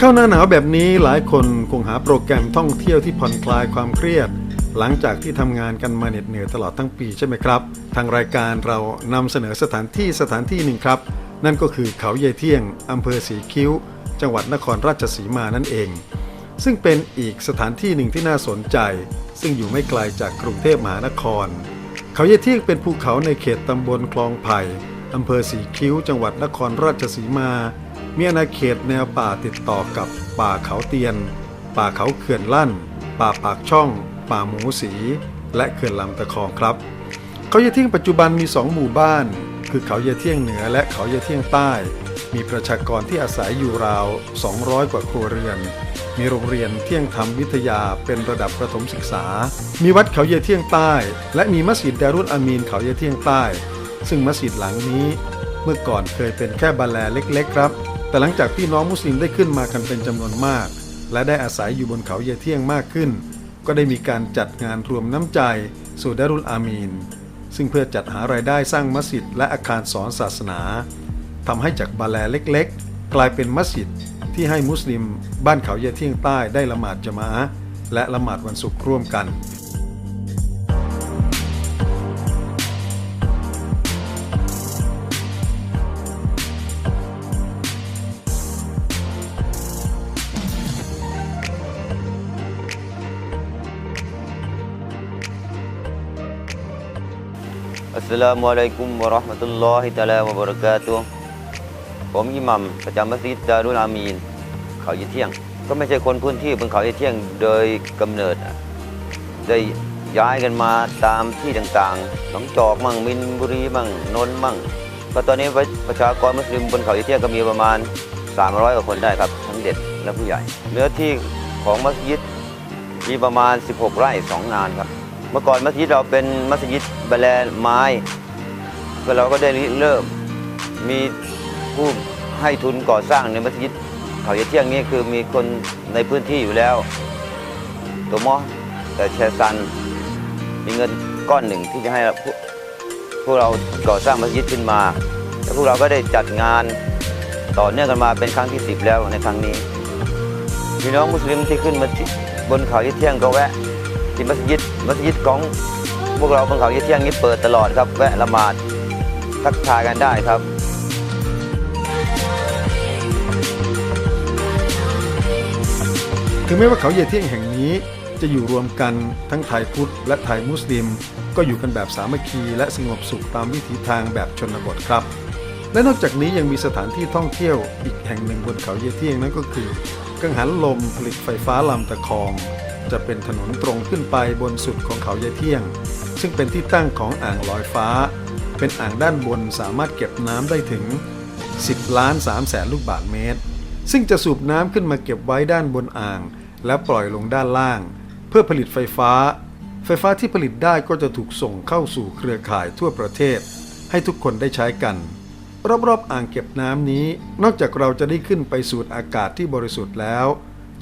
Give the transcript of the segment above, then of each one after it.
เข้าหน้าหนาวแบบนี้หลายคนคงหาโปรแกรมท่องเที่ยวที่ผ่อนคลายความเครียด หลังจากที่ทำงานกันมาเหน็ดเหนื่อยตลอดทั้งปีใช่ไหมครับ ทางรายการเรานำเสนอสถานที่สถานที่หนึ่งครับ นั่นก็คือเขาเยเที่ยงอำเภอสีคิ้ว จังหวัดนครราชสีมานั่นเอง ซึ่งเป็นอีกสถานที่หนึ่งที่น่าสนใจ ซึ่งอยู่ไม่ไกลจากกรุงเทพมหานคร เขาเยเที่ยงเป็นภูเขาในเขตตำบลคลองไผ่อำเภอสีคิ้ว จังหวัดนครราชสีมา มีอาณาเขตแนวป่าติดต่อกับป่าเขาเตียน ป่าเขาเขื่อนลั่น ป่าปากช่อง ป่าหมูสี และเขื่อนลำตะคองครับ เขาเยเที่ยงปัจจุบันมี 2 หมู่บ้าน คือเขาเยเที่ยงเหนือและเขาเยเที่ยงใต้ มีประชากรที่อาศัยอยู่ราว 200 กว่าครัวเรือน มีโรงเรียนเที่ยงธรรมวิทยาเป็นระดับประถมศึกษา มีวัดเขาเยเที่ยงใต้ และมีมัสยิดดารุนอามีนเขาเยเที่ยงใต้ ซึ่งมัสยิดหลังนี้ เมื่อก่อนเคยเป็นแค่บาแลเล็ก ๆ ครับ แต่หลังจากพี่น้องมุสลิมได้ขึ้นมากันเป็นจำนวนมาก และได้อาศัยอยู่บนเขาเยเที่ยงมากขึ้น ก็ได้มีการจัดงานรวมน้ำใจสู่ดารุลอามีน ซึ่งเพื่อจัดหารายได้สร้างมัสยิดและอาคารสอนศาสนาทำให้จากบาแลเล็กๆ กลายเป็นมัสยิดที่ให้มุสลิม บ้านเขาเยเที่ยงใต้ได้ละหมาดจมาะห์และละหมาดวันศุกร์ร่วมกันาตุฮ์ผมอิหมัมประจำมัสยิดดารุลอามีน เขายี่เที่ยง ก็ไม่ใช่คนพื้นที่บนเขายี่เที่ยงโดยกำเนิดได้ย้ายกันมาตามที่ต่างๆ หนองจอกมั่งมินบุรีมั่งนนท์มั่งก็ตอนนี้ประชากรมุสลิมบนเขายี่เที่ยงก็มีประมาณ 300กว่าคนได้ครับ ทั้งเด็กและผู้ใหญ่ เนื้อที่ของมัสยิดมีประมาณ 16 ไร่สองงานครับ เมื่อก่อนมัสยิดเราเป็นมัสยิดบาแลไม้ก็เราก็ได้เริ่มมีผู้ให้ทุนก่อสร้างในมัสยิดเขาเยเที่ยงนี้คือมีคนในพื้นที่อยู่แล้ว ตัวมอแต่แชร์ซันมีเงินก้อนหนึ่งที่จะให้พวกพวกเราก่อสร้างมัสยิดขึ้นมาแล้วพวกเราก็ได้จัดงานต่อเนื่องกันมาเป็นครั้งที่ 10 แล้วในครั้งนี้พี่น้องมุสลิมที่ขึ้นมาบนเขาเยี่เที่ยงก็แวะ ที่มัสยิดมัสยิดของพวกเราบนเขายี่เที่ยงนี้เปิดตลอดครับแวะละหมาดทักทายกันได้ครับถึงแม้ว่าเขาเยเที่ยงแห่งนี้จะอยู่รวมกันทั้งไทยพุทธและไทยมุสลิม ก็อยู่กันแบบสามัคคีและสงบสุขตามวิถีทางแบบชนบทครับ และนอกจากนี้ยังมีสถานที่ท่องเที่ยวอีกแห่งหนึ่งบนเขาเยเที่ยงนั่นก็คือ กังหันลมผลิตไฟฟ้าลำตะคอง จะเป็นถนนตรงขึ้นไปบนสุดของเขาเยเที่ยง ซึ่งเป็นที่ตั้งของอ่างลอยฟ้า เป็นอ่างด้านบนสามารถเก็บน้ำได้ถึง 10ล้าน3แสนลูกบาศก์เมตร ซึ่งจะสูบน้ำขึ้นมาเก็บไว้ด้านบนอ่าง แล้วปล่อยลงด้านล่าง เพื่อผลิตไฟฟ้า ไฟฟ้าที่ผลิตได้ก็จะถูกส่งเข้าสู่เครือข่ายทั่วประเทศ ให้ทุกคนได้ใช้กันรอบๆอ่างเก็บน้ำนี้ นอกจากเราจะได้ขึ้นไปสูดอากาศที่บริสุทธิ์แล้ว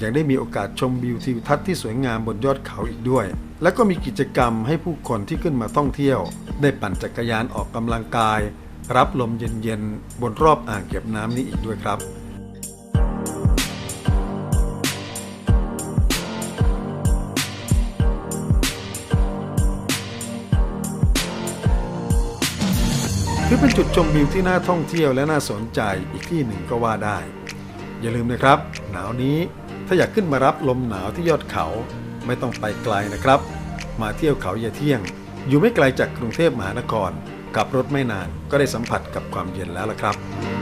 ยังได้มีโอกาสชมวิวทิวทัศน์ที่สวยงามบนยอดเขาอีกด้วย และก็มีกิจกรรมให้ผู้คนที่ขึ้นมาท่องเที่ยว ได้ปั่นจักรยานออกกำลังกาย รับลมเย็นๆ บนรอบอ่างเก็บน้ำนี้อีกด้วยครับถือเป็นจุดชมวิวที่น่าท่องเที่ยวและน่าสนใจอีกที่หนึ่งก็ว่าได้ อย่าลืมนะครับ หนาวนี้ ถ้าอยากขึ้นมารับลมหนาวที่ยอดเขาไม่ต้องไปไกลนะครับ มาเที่ยวเขาเยาเที่ยง อยู่ไม่ไกลจากกรุงเทพมหานคร กับรถไม่นานก็ได้สัมผัสกับความเย็นแล้วละครับ